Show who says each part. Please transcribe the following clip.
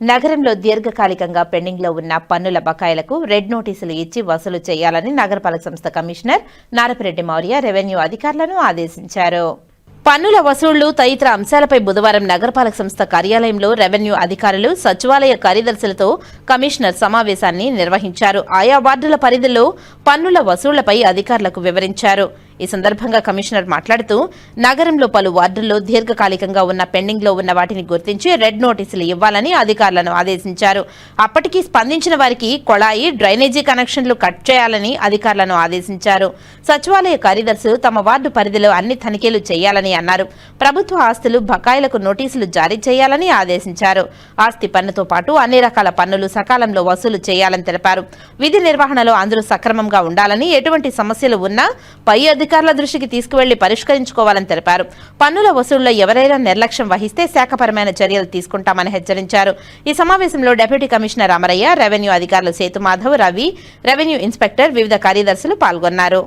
Speaker 1: నగరంలో దీర్ఘకాలికంగా పెండింగ్లో ఉన్న పన్నుల బకాయిలకు రెడ్ నోటీసులు ఇచ్చి వసూలు చేయాలని నగరపాలక సంస్థ కమిషనర్ నారపిరెడ్డి మౌర్య రెవెన్యూ అధికారులను ఆదేశించారు. పన్నుల వసూళ్ళు తదితర అంశాలపై బుధవారం నగరపాలక సంస్థ కార్యాలయంలో రెవెన్యూ అధికారులు సచివాలయ కార్యదర్శులతో కమిషనర్ సమావేశాన్ని నిర్వహించారు. ఆయా వార్డుల పరిధిలో పన్నుల వసూళ్ళపై అధికారులకు వివరించారు. ఈ సందర్భంగా కమిషనర్ మాట్లాడుతూ నగరంలో పలు వార్డుల్లో దీర్ఘకాలికంగా ఉన్న పెండింగ్లో ఉన్న వాటిని గుర్తించి రెడ్ నోటీసులు ఇవ్వాలని అధికారులను ఆదేశించారు. అప్పటికి స్పందించిన వారికి కొళాయి డ్రైనేజీ కనెక్షన్లు కట్ చేయాలని అధికారులను ఆదేశించారు. సచివాలయ కార్యదర్శులు తమ వార్డు పరిధిలో అన్ని తనిఖీలు చేయాలని అన్నారు. ప్రభుత్వ ఆస్తులు బకాయిలకు నోటీసులు జారీ చేయాలని ఆదేశించారు. ఆస్తి పన్నుతో పాటు అన్ని రకాల పన్నులు సకాలంలో వసూలు చేయాలని తెలిపారు. విధి నిర్వహణలో అందరూ సక్రమంగా ఉండాలని ఎటువంటి సమస్యలు ఉన్నా పై అధికారుల అధికారుల దృష్టికి తీసుకువెళ్ళి పరిష్కరించుకోవాలని తెలిపారు. పన్నుల వసూళ్ళో ఎవరైనా నిర్లక్ష్యం వహిస్తే శాఖపరమైన చర్యలు తీసుకుంటామని హెచ్చరించారు. ఈ సమావేశంలో డిప్యూటీ కమిషనర్ అమరయ్య రెవెన్యూ అధికారులు సేతుమాధవ్ రవి రెవెన్యూ ఇన్స్పెక్టర్ వివిధ కార్యదర్శులు పాల్గొన్నారు.